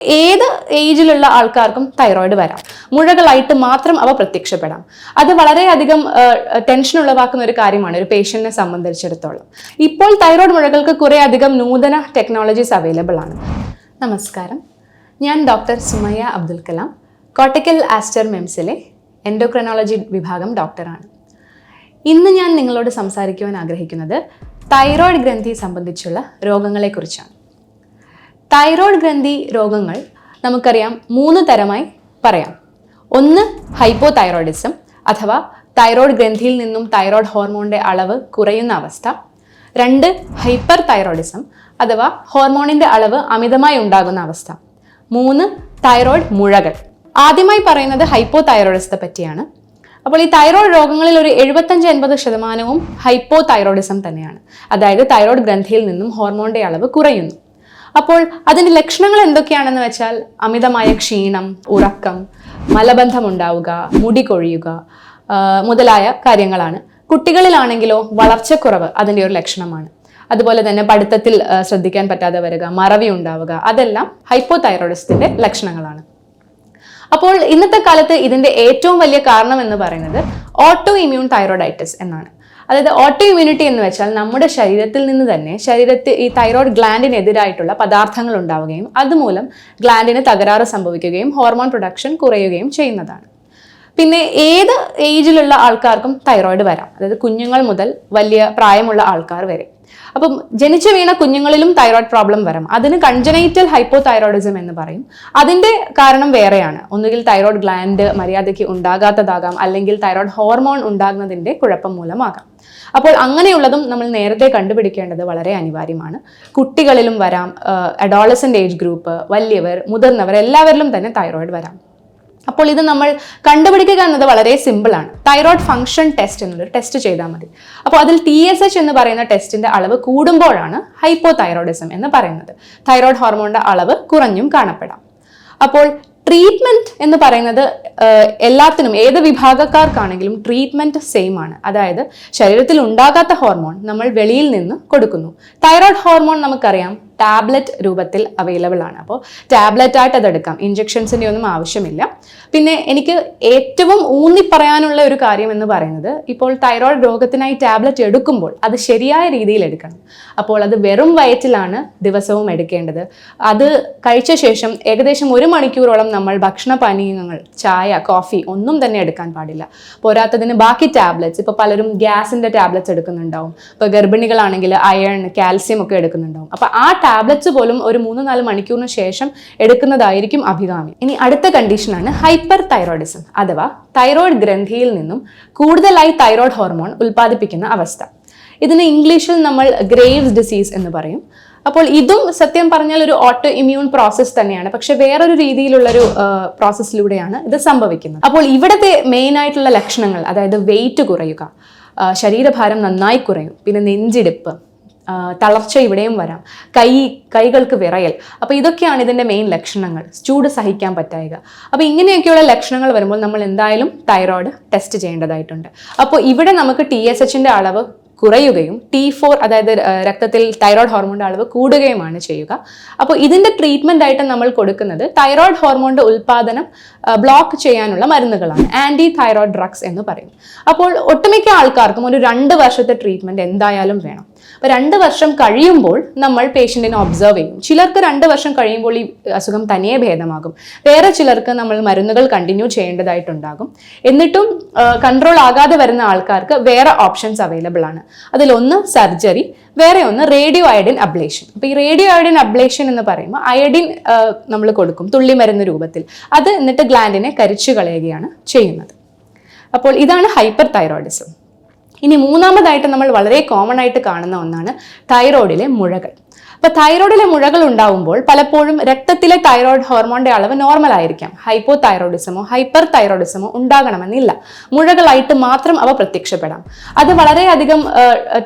ഏത് ഏജിലുള്ള ആൾക്കാർക്കും തൈറോയിഡ് വരാം. മുഴകളായിട്ട് മാത്രം അവ പ്രത്യക്ഷപ്പെടാം. അത് വളരെയധികം ടെൻഷൻ ഉളവാക്കുന്ന ഒരു കാര്യമാണ് ഒരു പേഷ്യന്റിനെ സംബന്ധിച്ചിടത്തോളം. ഇപ്പോൾ തൈറോയിഡ് മുഴകൾക്ക് കുറേ അധികം നൂതന ടെക്നോളജീസ് അവൈലബിൾ ആണ്. നമസ്കാരം. ഞാൻ ഡോക്ടർ സുമയ്യ അബ്ദുൽ കലാം കോട്ടക്കൽ ആസ്റ്റർ മെംസിലെ എൻഡോക്രനോളജി വിഭാഗം ഡോക്ടറാണ് ഇന്ന് ഞാൻ നിങ്ങളോട് സംസാരിക്കുവാൻ ആഗ്രഹിക്കുന്നത് തൈറോയിഡ് ഗ്രന്ഥി സംബന്ധിച്ചുള്ള രോഗങ്ങളെക്കുറിച്ചാണ്. തൈറോയ്ഡ് ഗ്രന്ഥി രോഗങ്ങൾ നമുക്കറിയാം മൂന്ന് തരമായി പറയാം. ഒന്ന് ഹൈപ്പോ തൈറോയിഡിസം അഥവാ തൈറോയ്ഡ് ഗ്രന്ഥിയിൽ നിന്നും തൈറോയ്ഡ് ഹോർമോണിന്റെ അളവ് കുറയുന്ന അവസ്ഥ. രണ്ട് ഹൈപ്പർ തൈറോയിഡിസം അഥവാ ഹോർമോണിന്റെ അളവ് അമിതമായി ഉണ്ടാകുന്ന അവസ്ഥ. മൂന്ന് തൈറോയ്ഡ് മുഴകൾ. ആദ്യമായി പറയുന്നത് ഹൈപ്പോ തൈറോയിഡിസത്തെ പറ്റിയാണ്. അപ്പോൾ ഈ തൈറോയ്ഡ് രോഗങ്ങളിൽ ഒരു എഴുപത്തഞ്ച് എൺപത് ശതമാനവും ഹൈപ്പോ തൈറോയിഡിസം തന്നെയാണ്. അതായത് തൈറോയ്ഡ് ഗ്രന്ഥിയിൽ നിന്നും ഹോർമോണിന്റെ അളവ് കുറയുന്നു. അപ്പോൾ അതിന്റെ ലക്ഷണങ്ങൾ എന്തൊക്കെയാണെന്ന് വെച്ചാൽ അമിതമായ ക്ഷീണം ഉറക്കം മലബന്ധം ഉണ്ടാവുക മുടി കൊഴിയുക മുതലായ കാര്യങ്ങളാണ്. കുട്ടികളിലാണെങ്കിലോ വളർച്ചക്കുറവ് അതിന്റെ ഒരു ലക്ഷണമാണ്. അതുപോലെ തന്നെ പഠിത്തത്തിൽ ശ്രദ്ധിക്കാൻ പറ്റാതെ വരിക മറവി ഉണ്ടാവുക അതെല്ലാം ഹൈപ്പോ തൈറോയിഡിസത്തിന്റെ ലക്ഷണങ്ങളാണ്. അപ്പോൾ ഇന്നത്തെ കാലത്ത് ഇതിന്റെ ഏറ്റവും വലിയ കാരണം എന്ന് പറയുന്നത് ഓട്ടോ ഇമ്മ്യൂൺ തൈറോയിഡൈറ്റിസ് എന്നാണ്. അതായത് ഓട്ടോ ഇമ്മ്യൂണിറ്റി എന്ന് വെച്ചാൽ നമ്മുടെ ശരീരത്തിൽ നിന്ന് തന്നെ ശരീരത്തിൽ ഈ തൈറോയ്ഡ് ഗ്ലാൻഡിനെതിരായിട്ടുള്ള പദാർത്ഥങ്ങൾ ഉണ്ടാവുകയും അതുമൂലം ഗ്ലാൻഡിന് തകരാറ് സംഭവിക്കുകയും ഹോർമോൺ പ്രൊഡക്ഷൻ കുറയുകയും ചെയ്യുന്നതാണ്. പിന്നെ ഏത് ഏജിലുള്ള ആൾക്കാർക്കും തൈറോയ്ഡ് വരാം. അതായത് കുഞ്ഞുങ്ങൾ മുതൽ വലിയ പ്രായമുള്ള ആൾക്കാർ വരെ. അപ്പം ജനിച്ചു വീണ കുഞ്ഞുങ്ങളിലും തൈറോയ്ഡ് പ്രോബ്ലം വരാം. അതിന് കൺജനൈറ്റൽ ഹൈപ്പോ തൈറോയിഡിസം എന്ന് പറയും. അതിന്റെ കാരണം വേറെയാണ്. ഒന്നുകിൽ തൈറോയ്ഡ് ഗ്ലാൻഡ് മര്യാദയ്ക്ക് ഉണ്ടാകാത്തതാകാം അല്ലെങ്കിൽ തൈറോയ്ഡ് ഹോർമോൺ ഉണ്ടാകുന്നതിന്റെ കുഴപ്പം മൂലമാകാം. അപ്പോൾ അങ്ങനെയുള്ളതും നമ്മൾ നേരത്തെ കണ്ടുപിടിക്കേണ്ടത് വളരെ അനിവാര്യമാണ്. കുട്ടികളിലും വരാം അഡോളസന്റ് ഏജ് ഗ്രൂപ്പ് വലിയവർ മുതിർന്നവർ എല്ലാവരിലും തന്നെ തൈറോയിഡ് വരാം. അപ്പോൾ ഇത് നമ്മൾ കണ്ടുപിടിക്കുക എന്നത് വളരെ സിമ്പിൾ ആണ്. തൈറോയ്ഡ് ഫംഗ്ഷൻ ടെസ്റ്റ് എന്നൊരു ടെസ്റ്റ് ചെയ്താൽ മതി. അപ്പോൾ അതിൽ ടി എസ് എച്ച് എന്ന് പറയുന്ന ടെസ്റ്റിന്റെ അളവ് കൂടുമ്പോഴാണ് ഹൈപ്പോ തൈറോയിഡിസം എന്ന് പറയുന്നത്. തൈറോയ്ഡ് ഹോർമോണിന്റെ അളവ് കുറഞ്ഞും കാണപ്പെടാം. അപ്പോൾ ട്രീറ്റ്മെന്റ് എന്ന് പറയുന്നത് എല്ലാത്തിനും ഏത് വിഭാഗക്കാർക്കാണെങ്കിലും ട്രീറ്റ്മെന്റ് സെയിം ആണ്. അതായത് ശരീരത്തിൽ ഉണ്ടാകാത്ത ഹോർമോൺ നമ്മൾ വെളിയിൽ നിന്ന് കൊടുക്കുന്നു. തൈറോയ്ഡ് ഹോർമോൺ നമുക്കറിയാം ടാബ്ലറ്റ് രൂപത്തിൽ അവൈലബിൾ ആണ്. അപ്പോൾ ടാബ്ലറ്റ് ആയിട്ട് അതെടുക്കാം. ഇഞ്ചെക്ഷൻസിന്റെ ഒന്നും ആവശ്യമില്ല. പിന്നെ എനിക്ക് ഏറ്റവും ഊന്നി പറയാനുള്ള ഒരു കാര്യം എന്ന് പറയുന്നത് ഇപ്പോൾ തൈറോയ്ഡ് രോഗത്തിനായി ടാബ്ലറ്റ് എടുക്കുമ്പോൾ അത് ശരിയായ രീതിയിൽ എടുക്കണം. അപ്പോൾ അത് വെറും വയറ്റിലാണ് ദിവസവും എടുക്കേണ്ടത്. അത് കഴിച്ച ശേഷം ഏകദേശം ഒരു മണിക്കൂറോളം നമ്മൾ ഭക്ഷണ പാനീയങ്ങൾ ചായ കോഫി ഒന്നും തന്നെ എടുക്കാൻ പാടില്ല. പോരാത്തതിന് ബാക്കി ടാബ്ലറ്റ്സ് ഇപ്പോൾ പലരും ഗ്യാസിന്റെ ടാബ്ലറ്റ്സ് എടുക്കുന്നുണ്ടാവും. ഇപ്പോൾ ഗർഭിണികളാണെങ്കിൽ അയൺ കാൽസ്യം ഒക്കെ എടുക്കുന്നുണ്ടാവും. അപ്പോൾ ആ ടാബ്ലറ്റ്സ് പോലും ഒരു മൂന്ന് നാല് മണിക്കൂറിന് ശേഷം എടുക്കുന്നതായിരിക്കും അഭികാമ്യം. ഇനി അടുത്ത കണ്ടീഷനാണ് ഹൈപ്പർ തൈറോയിഡിസം അഥവാ തൈറോയിഡ് ഗ്രന്ഥിയിൽ നിന്നും കൂടുതലായി തൈറോയിഡ് ഹോർമോൺ ഉൽപ്പാദിപ്പിക്കുന്ന അവസ്ഥ. ഇതിന് ഇംഗ്ലീഷിൽ നമ്മൾ ഗ്രേവ്സ് ഡിസീസ് എന്ന് പറയും. അപ്പോൾ ഇതും സത്യം പറഞ്ഞാൽ ഒരു ഓട്ടോ ഇമ്മ്യൂൺ പ്രോസസ്സ് തന്നെയാണ്. പക്ഷെ വേറൊരു രീതിയിലുള്ളൊരു പ്രോസസ്സിലൂടെയാണ് ഇത് സംഭവിക്കുന്നത്. അപ്പോൾ ഇവിടുത്തെ മെയിൻ ആയിട്ടുള്ള ലക്ഷണങ്ങൾ അതായത് വെയിറ്റ് കുറയുക ശരീരഭാരം നന്നായി കുറയും പിന്നെ നെഞ്ചിടിപ്പ് തളർച്ച ഇവിടെയും വരാം. കൈ കൈകൾക്ക് വിറയൽ. അപ്പോൾ ഇതൊക്കെയാണ് ഇതിന്റെ മെയിൻ ലക്ഷണങ്ങൾ. ചൂട് സഹിക്കാൻ പറ്റായിക. അപ്പോൾ ഇങ്ങനെയൊക്കെയുള്ള ലക്ഷണങ്ങൾ വരുമ്പോൾ നമ്മൾ എന്തായാലും തൈറോയ്ഡ് ടെസ്റ്റ് ചെയ്യേണ്ടതായിട്ടുണ്ട്. അപ്പോൾ ഇവിടെ നമുക്ക് ടി എസ് എച്ചിന്റെ അളവ് കുറയുകയും ടി ഫോർ അതായത് രക്തത്തിൽ തൈറോയ്ഡ് ഹോർമോണിന്റെ അളവ് കൂടുകയുമാണ് ചെയ്യുക. അപ്പോൾ ഇതിന്റെ ട്രീറ്റ്മെന്റ് ആയിട്ട് നമ്മൾ കൊടുക്കുന്നത് തൈറോയ്ഡ് ഹോർമോണിന്റെ ഉൽപാദനം ബ്ലോക്ക് ചെയ്യാനുള്ള മരുന്നുകളാണ്. ആന്റി തൈറോയ്ഡ് ഡ്രഗ്സ് എന്ന് പറയും. അപ്പോൾ ഒട്ടുമിക്ക ആൾക്കാർക്കും ഒരു രണ്ട് വർഷത്തെ ട്രീറ്റ്മെന്റ് എന്തായാലും വേണം. അപ്പോൾ രണ്ട് വർഷം കഴിയുമ്പോൾ നമ്മൾ പേഷ്യന്റിനെ ഒബ്സർവ് ചെയ്യും. ചിലർക്ക് രണ്ട് വർഷം കഴിയുമ്പോൾ ഈ അസുഖം തനിയെ ഭേദമാകും. വേറെ ചിലർക്ക് നമ്മൾ മരുന്നുകൾ കണ്ടിന്യൂ ചെയ്യേണ്ടതായിട്ടുണ്ടാകും. എന്നിട്ടും കൺട്രോൾ ആകാതെ വരുന്ന ആൾക്കാർക്ക് വേറെ ഓപ്ഷൻസ് അവൈലബിൾ ആണ്. അതിലൊന്ന് സർജറി വേറെ ഒന്ന് റേഡിയോ അയഡിൻ അബ്ലേഷൻ. അപ്പോൾ ഈ റേഡിയോ അയഡിൻ അബ്ലേഷൻ എന്ന് പറയുമ്പോൾ അയഡിൻ നമ്മൾ കൊടുക്കും തുള്ളി മരുന്ന് രൂപത്തിൽ. അത് എന്നിട്ട് ഗ്ലാൻഡിനെ കരിച്ചു കളയുകയാണ് ചെയ്യുന്നത്. അപ്പോൾ ഇതാണ് ഹൈപ്പർ തൈറോയിഡിസം ഇനി മൂന്നാമതായിട്ട് നമ്മൾ വളരെ കോമൺ ആയിട്ട് കാണുന്ന ഒന്നാണ് തൈറോയിഡിലെ മുഴകൾ. അപ്പോൾ തൈറോയിഡിലെ മുഴകൾ ഉണ്ടാവുമ്പോൾ പലപ്പോഴും രക്തത്തിലെ തൈറോയിഡ് ഹോർമോണിന്റെ അളവ് നോർമൽ ആയിരിക്കാം. ഹൈപ്പോ തൈറോയിഡിസമോ ഹൈപ്പർ തൈറോയിഡിസമോ ഉണ്ടാകണമെന്നില്ല. മുഴകളായിട്ട് മാത്രം അവ പ്രത്യക്ഷപ്പെടാം. അത് വളരെയധികം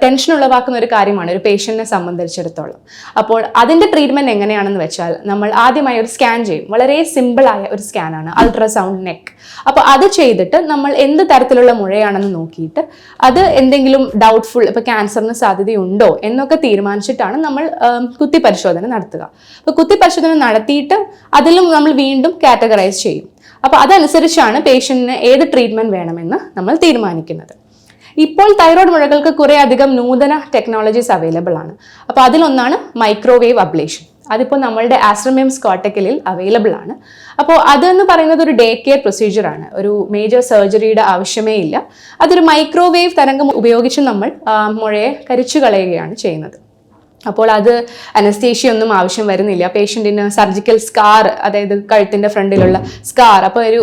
ടെൻഷൻ ഉളവാക്കുന്ന ഒരു കാര്യമാണ് ഒരു പേഷ്യന്റിനെ സംബന്ധിച്ചിടത്തോളം. അപ്പോൾ അതിന്റെ ട്രീറ്റ്മെന്റ് എങ്ങനെയാണെന്ന് വെച്ചാൽ നമ്മൾ ആദ്യമായി ഒരു സ്കാൻ ചെയ്യും. വളരെ സിമ്പിളായ ഒരു സ്കാനാണ് അൾട്രാസൗണ്ട് നെക്ക് അപ്പോൾ അത് ചെയ്തിട്ട് നമ്മൾ എന്ത് തരത്തിലുള്ള മുഴയാണെന്ന് നോക്കിയിട്ട് അത് എന്തെങ്കിലും ഡൗട്ട്ഫുൾ ഇപ്പോൾ ക്യാൻസറിന് സാധ്യതയുണ്ടോ എന്നൊക്കെ തീരുമാനിച്ചിട്ടാണ് നമ്മൾ കുത്തി പരിശോധന നടത്തുക. അപ്പോൾ കുത്തി പരിശോധന നടത്തിയിട്ട് അതിലും നമ്മൾ വീണ്ടും കാറ്റഗറൈസ് ചെയ്യും. അപ്പോൾ അതനുസരിച്ചാണ് പേഷ്യന്റിന് ഏത് ട്രീറ്റ്മെന്റ് വേണമെന്ന് നമ്മൾ തീരുമാനിക്കുന്നത്. ഇപ്പോൾ തൈറോയ്ഡ് മുഴകൾക്ക് കുറേ അധികം നൂതന ടെക്നോളജീസ് അവൈലബിൾ ആണ്. അപ്പോൾ അതിലൊന്നാണ് മൈക്രോവേവ് അബ്ലേഷൻ അതിപ്പോൾ നമ്മളുടെ ആസ്ട്രമിയം സ്കോട്ടക്കലിൽ അവൈലബിൾ ആണ്. അപ്പോൾ അതെന്ന് പറയുന്നത് ഒരു ഡേ കെയർ പ്രൊസീജിയർ ആണ്. ഒരു മേജർ സർജറിയുടെ ആവശ്യമേ ഇല്ല. അതൊരു മൈക്രോവേവ് തരംഗം ഉപയോഗിച്ച് നമ്മൾ മുഴയെ കരിച്ചു കളയുകയാണ് ചെയ്യുന്നത്. അപ്പോൾ അത് അനസ്തേഷ്യ ഒന്നും ആവശ്യം വരുന്നില്ല. പേഷ്യന്റിന് സർജിക്കൽ സ്കാർ അതായത് കഴുത്തിന്റെ ഫ്രണ്ടിലുള്ള സ്കാർ അപ്പോൾ ഒരു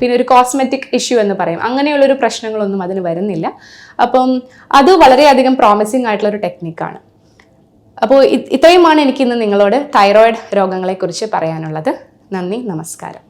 പിന്നെ ഒരു കോസ്മെറ്റിക് ഇഷ്യൂ എന്ന് പറയും. അങ്ങനെയുള്ളൊരു പ്രശ്നങ്ങളൊന്നും അതിന് വരുന്നില്ല. അപ്പം അത് വളരെയധികം പ്രോമിസിങ് ആയിട്ടുള്ള ഒരു ടെക്നിക്കാണ് അപ്പോൾ ഇത്രയുമാണ് എനിക്കിന്ന് നിങ്ങളോട് തൈറോയിഡ് രോഗങ്ങളെക്കുറിച്ച് പറയാനുള്ളത്. നന്ദി നമസ്കാരം.